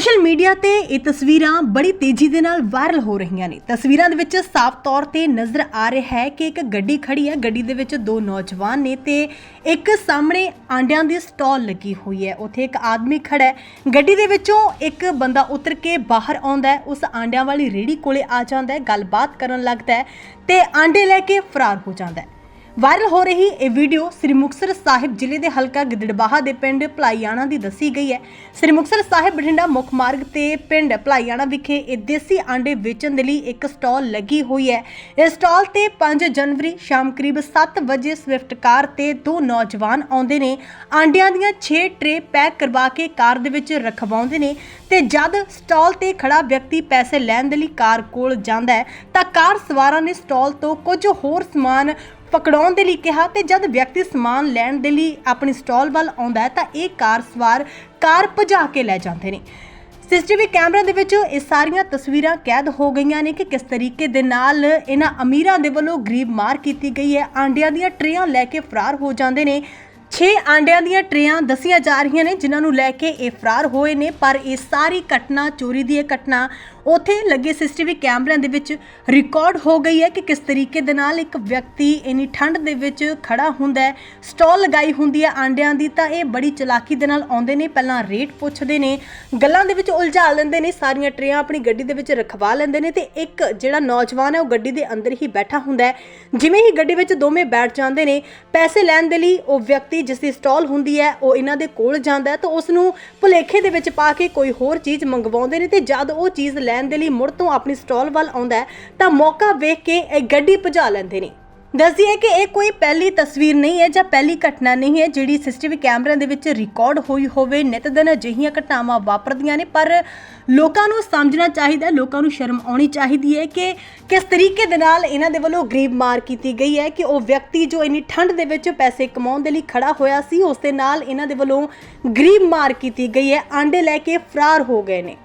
Social media ਤੇ ਇਹ ਤਸਵੀਰਾਂ ਬੜੀ ਤੇਜ਼ੀ ਦੇ ਨਾਲ ਵਾਇਰਲ ਹੋ ਰਹੀਆਂ ਨੇ। ਤਸਵੀਰਾਂ ਦੇ ਵਿੱਚ ਸਾਫ਼ ਤੌਰ ਤੇ ਨਜ਼ਰ ਆ ਰਿਹਾ ਹੈ ਕਿ ਇੱਕ ਗੱਡੀ ਖੜੀ ਹੈ। ਗੱਡੀ ਦੇ ਵਿੱਚ ਦੋ ਨੌਜਵਾਨ ਨੇ ਤੇ ਇੱਕ ਸਾਹਮਣੇ ਆਂਡਿਆਂ ਦੀ ਸਟਾਲ ਲੱਗੀ ਹੋਈ ਹੈ। ਉੱਥੇ ਇੱਕ ਆਦਮੀ ਖੜਾ ਹੈ। ਗੱਡੀ ਦੇ ਵਿੱਚੋਂ ਇੱਕ ਬੰਦਾ ਉਤਰ ਕੇ ਬਾਹਰ ਆਉਂਦਾ ਹੈ। ਉਸ ਆਂਡਿਆਂ ਵਾਲੀ ਰੇੜੀ ਕੋਲੇ ਆ ਜਾਂਦਾ ਹੈ। ਗੱਲਬਾਤ ਕਰਨ ਲੱਗਦਾ ਹੈ ਤੇ ਆਂਡੇ ਲੈ ਕੇ ਫਰਾਰ ਹੋ ਜਾਂਦਾ ਹੈ। ਵਾਇਰਲ ਹੋ ਰਹੀ ਇਹ ਵੀਡੀਓ ਸ੍ਰੀ ਮੁਕਤਸਰ ਸਾਹਿਬ ਜ਼ਿਲ੍ਹੇ ਦੇ ਹਲਕਾ ਗਿੱਦੜਬਾਹਾ ਦੇ ਪਿੰਡ ਭਲਾਈਆਣਾ ਦੀ ਦੱਸੀ ਗਈ ਹੈ। ਸ੍ਰੀ ਮੁਕਤਸਰ ਸਾਹਿਬ ਬਠਿੰਡਾ ਮੁੱਖ ਮਾਰਗ ਤੇ ਪਿੰਡ ਭਲਾਈਆਣਾ ਵਿਖੇ ਇਹ ਦੇਸੀ ਆਂਡੇ ਵੇਚਣ ਦੇ ਲਈ ਇੱਕ ਸਟਾਲ ਲੱਗੀ ਹੋਈ ਹੈ। ਇਸ ਸਟਾਲ ਤੇ 5 ਜਨਵਰੀ ਸ਼ਾਮ ਕਰੀਬ 7 ਵਜੇ ਸਵਿਫਟ ਕਾਰ ਤੇ ਦੋ ਨੌਜਵਾਨ ਆਉਂਦੇ ਨੇ। ਆਂਡਿਆਂ ਦੀਆਂ 6 ਟਰੇ ਪੈਕ ਕਰਵਾ ਕੇ ਕਾਰ ਦੇ ਵਿੱਚ ਰਖਵਾਉਂਦੇ ਨੇ ਤੇ ਜਦ ਸਟਾਲ ਤੇ ਖੜਾ ਵਿਅਕਤੀ ਪੈਸੇ ਲੈਣ ਦੇ ਲਈ ਕਾਰ ਕੋਲ ਜਾਂਦਾ ਹੈ ਤਾਂ ਕਾਰ ਸਵਾਰਾਂ ਨੇ ਸਟਾਲ ਤੋਂ ਕੁਝ ਹੋਰ ਸਮਾਨ ਪਕੜਾਉਣ ਦੇ ਲਈ ਕਿਹਾ ਤੇ ਜਦ ਵਿਅਕਤੀ ਸਮਾਨ ਲੈਣ ਦੇ ਲਈ ਆਪਣੀ ਸਟਾਲ ਵੱਲ ਆਉਂਦਾ ਹੈ ਤਾਂ ਇਹ ਕਾਰ ਸਵਾਰ ਕਾਰ ਭਜਾ ਕੇ ਲੈ ਜਾਂਦੇ ਨੇ। ਸੀਸੀਟੀਵੀ ਕੈਮਰਾ ਦੇ ਵਿੱਚ ਇਹ ਸਾਰੀਆਂ ਤਸਵੀਰਾਂ ਕੈਦ ਹੋ ਗਈਆਂ ਨੇ ਕਿ ਕਿਸ ਤਰੀਕੇ ਦੇ ਨਾਲ ਇਹਨਾਂ ਅਮੀਰਾਂ ਦੇ ਵੱਲੋਂ ਗਰੀਬ ਮਾਰ ਕੀਤੀ ਗਈ ਹੈ। ਆਂਡਿਆਂ ਦੀਆਂ ਟਰੇਆਂ ਲੈ ਕੇ ਫਰਾਰ ਹੋ ਜਾਂਦੇ ਨੇ। 6 ਆਂਡਿਆਂ ਦੀਆਂ ਟਰੇਆਂ ਦੱਸੀਆਂ ਜਾ ਰਹੀਆਂ ਨੇ, ਜਿਨ੍ਹਾਂ ਨੂੰ ਲੈ ਕੇ ਇਹ ਫਰਾਰ ਹੋਏ ਨੇ, ਪਰ ਇਹ ਸਾਰੀ ਘਟਨਾ, ਚੋਰੀ ਦੀ ਇਹ ਘਟਨਾ, ਉਥੇ ਲੱਗੇ ਸੀਸੀਟੀਵੀ ਕੈਮਰਿਆਂ ਦੇ ਵਿੱਚ ਰਿਕਾਰਡ ਹੋ ਗਈ ਹੈ ਕਿ ਕਿਸ ਤਰੀਕੇ ਦੇ ਨਾਲ ਇੱਕ ਵਿਅਕਤੀ ਇੰਨੀ ਠੰਡ ਦੇ ਵਿੱਚ ਖੜਾ ਹੁੰਦਾ ਹੈ, ਸਟਾਲ ਲਗਾਈ ਹੁੰਦੀ ਹੈ ਆਂਡਿਆਂ ਦੀ, ਤਾਂ ਇਹ ਬੜੀ ਚਲਾਕੀ ਦੇ ਨਾਲ ਆਉਂਦੇ ਨੇ, ਪਹਿਲਾਂ ਰੇਟ ਪੁੱਛਦੇ ਨੇ, ਗੱਲਾਂ ਦੇ ਵਿੱਚ ਉਲਝਾ ਲੈਂਦੇ ਨੇ, ਸਾਰੀਆਂ ਟਰੇਆਂ ਆਪਣੀ ਗੱਡੀ ਦੇ ਵਿੱਚ ਰਖਵਾ ਲੈਂਦੇ ਨੇ ਤੇ ਇੱਕ ਜਿਹੜਾ ਨੌਜਵਾਨ ਹੈ ਉਹ ਗੱਡੀ ਦੇ ਅੰਦਰ ਹੀ ਬੈਠਾ ਹੁੰਦਾ ਹੈ। ਜਿਵੇਂ ਹੀ ਗੱਡੀ ਵਿੱਚ ਦੋਵੇਂ ਬੈਠ ਜਾਂਦੇ ਨੇ, ਪੈਸੇ ਲੈਣ ਦੇ ਲਈ ਉਹ ਵਿਅਕਤੀ ਜਿਸ ਦੀ ਸਟਾਲ ਹੁੰਦੀ ਹੈ, ਉਹ ਇਹਨਾਂ ਦੇ ਕੋਲ ਜਾਂਦਾ ਤਾਂ ਉਸ ਨੂੰ ਭੁਲੇਖੇ ਦੇ ਵਿੱਚ ਪਾ ਕੇ ਕੋਈ ਹੋਰ ਚੀਜ਼ ਮੰਗਵਾਉਂਦੇ ਨੇ ਤੇ ਜਦ ਉਹ ਚੀਜ਼ ਲੈਣ ਦੇ ਲਈ ਮੁੜ ਤੋਂ ਆਪਣੀ ਸਟਾਲ ਵੱਲ ਆਉਂਦਾ ਤਾਂ ਮੌਕਾ ਵੇਖ ਕੇ ਇਹ ਗੱਡੀ ਭਜਾ ਲੈਂਦੇ ਨੇ। ਦੱਸਦੀ ਹੈ ਕਿ ਇਹ ਕੋਈ ਪਹਿਲੀ ਤਸਵੀਰ ਨਹੀਂ ਹੈ ਜਾਂ ਪਹਿਲੀ ਘਟਨਾ ਨਹੀਂ ਹੈ ਜਿਹੜੀ ਸੀਸੀਟੀਵੀ ਕੈਮਰਿਆਂ ਦੇ ਵਿੱਚ ਰਿਕਾਰਡ ਹੋਈ ਹੋਵੇ। ਨਿਤ ਦਿਨ ਅਜਿਹੀਆਂ ਘਟਨਾਵਾਂ ਵਾਪਰਦੀਆਂ ਨੇ, ਪਰ ਲੋਕਾਂ ਨੂੰ ਸਮਝਣਾ ਚਾਹੀਦਾ ਲੋਕਾਂ ਨੂੰ ਸ਼ਰਮ ਆਉਣੀ ਚਾਹੀਦੀ ਹੈ ਕਿ ਕਿਸ ਤਰੀਕੇ ਦੇ ਨਾਲ ਇਹਨਾਂ ਦੇ ਵੱਲੋਂ ਗਰੀਬ ਮਾਰ ਕੀਤੀ ਗਈ ਹੈ ਕਿ ਉਹ ਵਿਅਕਤੀ ਜੋ ਇੰਨੀ ਠੰਡ ਦੇ ਵਿੱਚ ਪੈਸੇ ਕਮਾਉਣ ਦੇ ਲਈ ਖੜਾ ਹੋਇਆ ਸੀ, ਉਸ ਦੇ ਨਾਲ ਇਹਨਾਂ ਦੇ ਵੱਲੋਂ ਗਰੀਬ ਮਾਰ ਕੀਤੀ ਗਈ ਹੈ, ਆਂਡੇ ਲੈ ਕੇ ਫਰਾਰ ਹੋ ਗਏ ਨੇ।